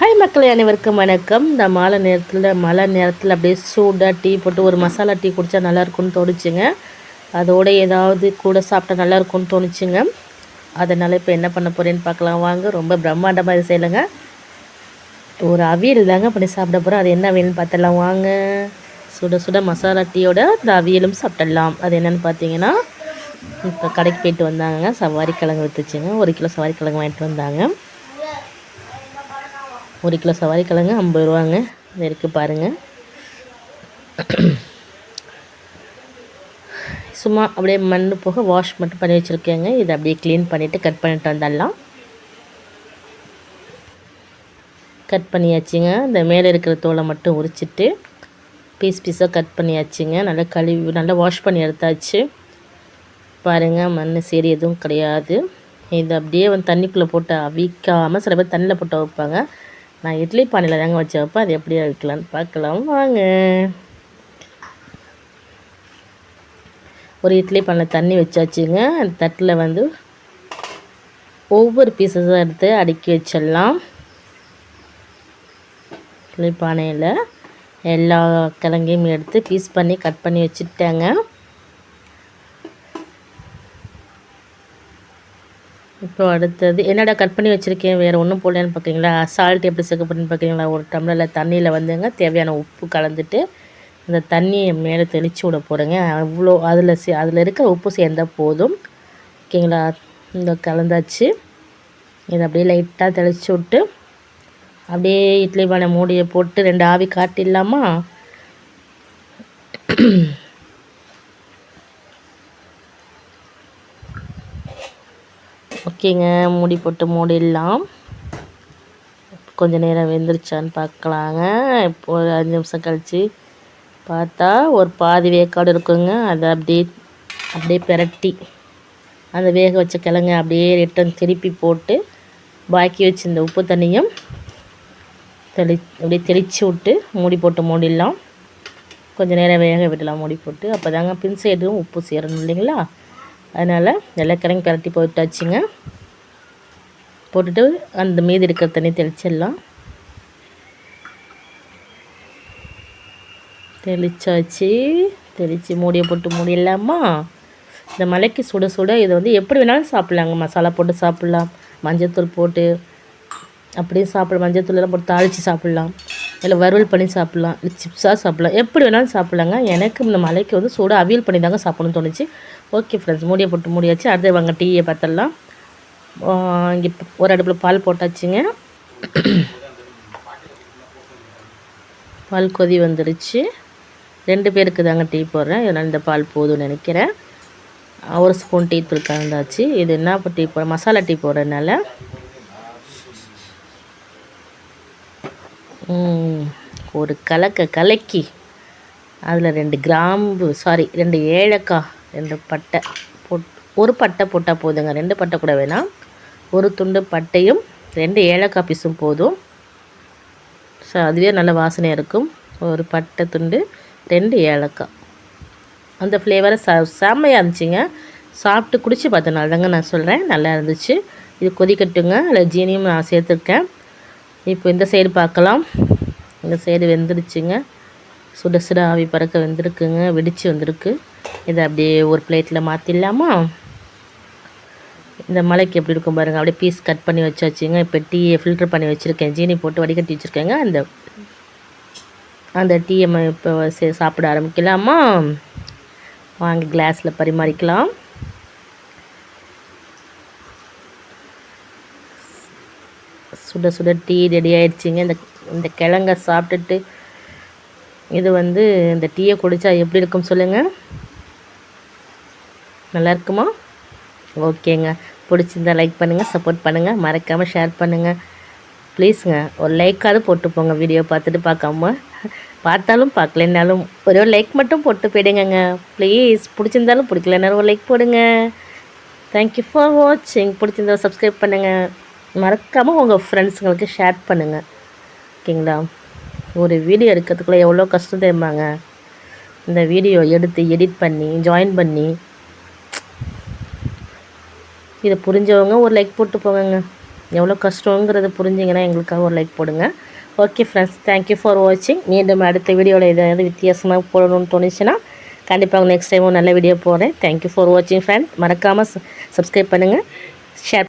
Hi மக்களே அனைவருக்கும் வணக்கம். இந்த மாலை நேரத்தில் மழை நேரத்தில் அப்படியே சூடாக டீ போட்டு ஒரு மசாலா டீ குடித்தா நல்லா இருக்கும்னு தோணுச்சுங்க. அதோட ஏதாவது கூட சாப்பிட்டா நல்லாயிருக்கும்னு தோணுச்சுங்க. அதனால் இப்போ என்ன பண்ண போகிறேன்னு பார்க்கலாம். வாங்க ரொம்ப பிரம்மாண்டமாக இது செய்யலைங்க. ஒரு அவியல் தாங்க பண்ணி சாப்பிட போகிறோம் அது என்ன அவியல்னு பார்த்துடலாம். வாங்க. சுட சுட மசாலா டீயோட இந்த அவியலும் சாப்பிடலாம் அது என்னென்னு பார்த்தீங்கன்னா இப்போ கடைக்கு போயிட்டு வந்தாங்க. சவாரி கிழங்கு விற்றுச்சுங்க ஒரு கிலோ சவாரி கிழங்கு வாங்கிட்டு வந்தாங்க. ஒரு கிலோ சவாரி கிழங்கு ஐம்பது ரூபாங்க. இது இருக்குது பாருங்கள் சும்மா அப்படியே மண் போக வாஷ் மட்டும் பண்ணி வச்சுருக்கேங்க. இதை அப்படியே க்ளீன் பண்ணிவிட்டு கட் பண்ணிட்டு வந்துடலாம். கட் பண்ணியாச்சுங்க. இந்த மேலே இருக்கிற தோலை மட்டும் உரிச்சிட்டு பீஸ் பீஸாக கட் பண்ணியாச்சுங்க. நல்லா கழுவி நல்லா வாஷ் பண்ணி எடுத்தாச்சு. பாருங்கள் மண் சரி எதுவும் கிடையாது. இது அப்படியே வந்து தண்ணிக்குள்ளே போட்டு அவிக்காமல் சில பேர் தண்ணியில் போட்டு வைப்பாங்க நான் இட்லி பானையில் தாங்க வச்சு வைப்பேன் அது எப்படி வைக்கலான்னு பார்க்கலாம் வாங்க. ஒரு இட்லி பானையில் தண்ணி வச்சாச்சுங்க அந்த தட்டில் வந்து ஒவ்வொரு பீசஸாக எடுத்து அடுக்கி வச்சிடலாம். இட்லி பானையில் எல்லா கிழங்கையும் எடுத்து பீஸ் பண்ணி கட் பண்ணி வச்சுட்டேங்க. இப்போ அடுத்தது என்னடா கட் பண்ணி வச்சுருக்கேன்? வேறு ஒன்றும் போடலான்னு பார்க்குறீங்களா சால்ட் எப்படி சேர்க்க போகிறேன்னு பார்க்குறீங்களா ஒரு டம்ளரில் தண்ணியில் வந்துங்க. தேவையான உப்பு கலந்துட்டு அந்த தண்ணியை மேலே தெளித்து விட போகிறேங்க அவ்வளோ அதில் சே அதில் இருக்கிற உப்பு சேர்ந்தால் போதும். ஓகேங்களா? இந்த கலந்தாச்சு. இதை அப்படியே லைட்டாக தெளித்து விட்டு அப்படியே இட்லி பானை மூடியை போட்டு ரெண்டு ஆவி காட்டிடலாமா? ஓகேங்க மூடி போட்டு மூடிடலாம். கொஞ்சம் நேரம் வெந்துருச்சான்னு பார்க்கலாங்க. இப்போ ஒரு அஞ்சு நிமிஷம் கழித்து பார்த்தா ஒரு பாதி வேக்காடு இருக்குங்க. அதை அப்படியே அப்படியே பிரட்டி அந்த வேக வச்ச கிழங்க அப்படியே ரிட்டன் திருப்பி போட்டு பாக்கி வச்சு இந்த உப்பு தண்ணியும் தெளி அப்படியே தெளித்து விட்டு மூடி போட்டு மூடிடலாம். கொஞ்சம் நேரம் வேக விடலாம் மூடி போட்டு. அப்போ தாங்க பின் சைடும் உப்பு சேரணும் இல்லைங்களா? அதனால் கிழங்கு கரட்டி போட்டாச்சுங்க. போட்டுட்டு அந்த மீதி இருக்கிற தண்ணி தெளிச்சிடலாம். தெளிச்சாச்சு. தெளித்து மூடியை போட்டு மூடிடலாமா? இந்த மலைக்கு சுட சுட இதை வந்து எப்படி வேணாலும் சாப்பிட்லாங்க. மசாலா போட்டு சாப்பிட்லாம். மஞ்சத்தூள் போட்டு அப்படியே சாப்பிட மஞ்சத்தூளெல்லாம் போட்டு தாளித்து சாப்பிட்லாம். இல்லை வறுவல் பண்ணி சாப்பிட்லாம் இல்லை சிப்ஸாக சாப்பிட்லாம். எப்படி வேணாலும் சாப்பிட்லாங்க. எனக்கு இந்த மலைக்கு வந்து சூடாக அவியல் பண்ணி தாங்க சாப்பிடணும்னு தோணுச்சு. ஓகே ஃப்ரெண்ட்ஸ் மூடியை போட்டு மூடியாச்சு. அடுத்து வாங்க டீயை பார்த்துடலாம். இங்கே ஒரு அடுப்பில் பால் போட்டாச்சுங்க. பால் கொதி வந்துடுச்சு ரெண்டு பேருக்கு தாங்க டீ போடுறேன். இதனால் இந்த பால் போதும்னு நினைக்கிறேன். ஒரு ஸ்பூன் டீ தூள் கலந்தாச்சு. இது என்ன டீ போட மசாலா டீ போடுறதுனால. ஒரு கலக்க கலக்கி. அதில் ரெண்டு கிராம்பு சாரி ரெண்டு ஏலக்காய் ரெண்டு பட்டை போட் ஒரு பட்டை போட்டால் போதுங்க. ரெண்டு பட்டை கூட வேணாம். ஒரு துண்டு பட்டையும் ரெண்டு ஏலக்காய் பீஸும் போதும். ஸோ அதுவே நல்ல வாசனையாக இருக்கும். ஒரு பட்டை துண்டு ரெண்டு ஏலக்காய். அந்த ஃப்ளேவரை ச செம்மையாக இருந்துச்சுங்க. சாப்பிட்டு குடித்து பார்த்தனால தாங்க நான் சொல்கிறேன் நல்லா இருந்துச்சு. இது கொதிக்கட்டுங்க. அதில் ஜீனியும் நான் சேர்த்துருக்கேன். இப்போ இந்த சைடு பார்க்கலாம். இந்த சைடு வெந்துருச்சுங்க சுட சுட ஆவி பறக்க வெந்திருக்குங்க. வெடித்து வந்திருக்கு. இதை அப்படியே ஒரு பிளேட்டில் மாற்றிடலாமா இந்த மலைக்கு எப்படி இருக்கும் பாருங்கள் அப்படியே பீஸ் கட் பண்ணி வச்சாச்சுங்க. இப்போ டீயை ஃபில்டர் பண்ணி வச்சுருக்கேன். ஜீனி போட்டு வடிகட்டி வச்சுருக்கேங்க. அந்த அந்த டீயை இப்போ சாப்பிட ஆரம்பிக்கலாமா? வாங்க கிளாஸில் பரிமாறிக்கலாம். சுட சுட டீ ரெடி ஆயிடுச்சிங்க. இந்த இந்த கிழங்க சாப்பிட்டுட்டு இது வந்து இந்த டீயை குடித்தா எப்படி இருக்கும் சொல்லுங்கள் நல்லா இருக்குமா? ஓகேங்க. பிடிச்சிருந்தா லைக் பண்ணுங்கள் சப்போர்ட் பண்ணுங்கள் மறக்காமல் ஷேர் பண்ணுங்கள் ப்ளீஸுங்க ஒரு லைக்காவது போட்டு போங்க வீடியோ பார்த்துட்டு பார்க்காம. பார்த்தாலும் பார்க்கலனாலும் ஒரே ஒரு லைக் மட்டும் போட்டு போயிடுங்க ப்ளீஸ் பிடிச்சிருந்தாலும் பிடிக்கலனாலும் ஒரு லைக் போடுங்க. தேங்க்யூ ஃபார் வாட்சிங் பிடிச்சிருந்தா சப்ஸ்கிரைப் பண்ணுங்கள் மறக்காமல் உங்கள் ஃப்ரெண்ட்ஸுங்களுக்கு ஷேர் பண்ணுங்கள் ஓகேங்களா? ஒரு வீடியோ எடுக்கிறதுக்குள்ளே எவ்வளோ கஷ்டம் தெரியுமாங்க? இந்த வீடியோ எடுத்து எடிட் பண்ணி ஜாயின் பண்ணி. இதை புரிஞ்சவங்க ஒரு லைக் போட்டு போங்கங்க. எவ்வளோ கஷ்டங்கிறத புரிஞ்சிங்கன்னா எங்களுக்காக ஒரு லைக் போடுங்க. ஓகே ஃப்ரெண்ட்ஸ் தேங்க்யூ ஃபார் வாட்சிங் மீண்டும் அடுத்த வீடியோவில் ஏதாவது வித்தியாசமாக போடணும்னு தோணுச்சுன்னா கண்டிப்பாக நெக்ஸ்ட் டைமும் நல்ல வீடியோ போடுறேன். தேங்க்யூ ஃபார் வாட்சிங் ஃப்ரெண்ட் மறக்காமல் சப்ஸ்கிரைப் பண்ணுங்கள் ஷேர்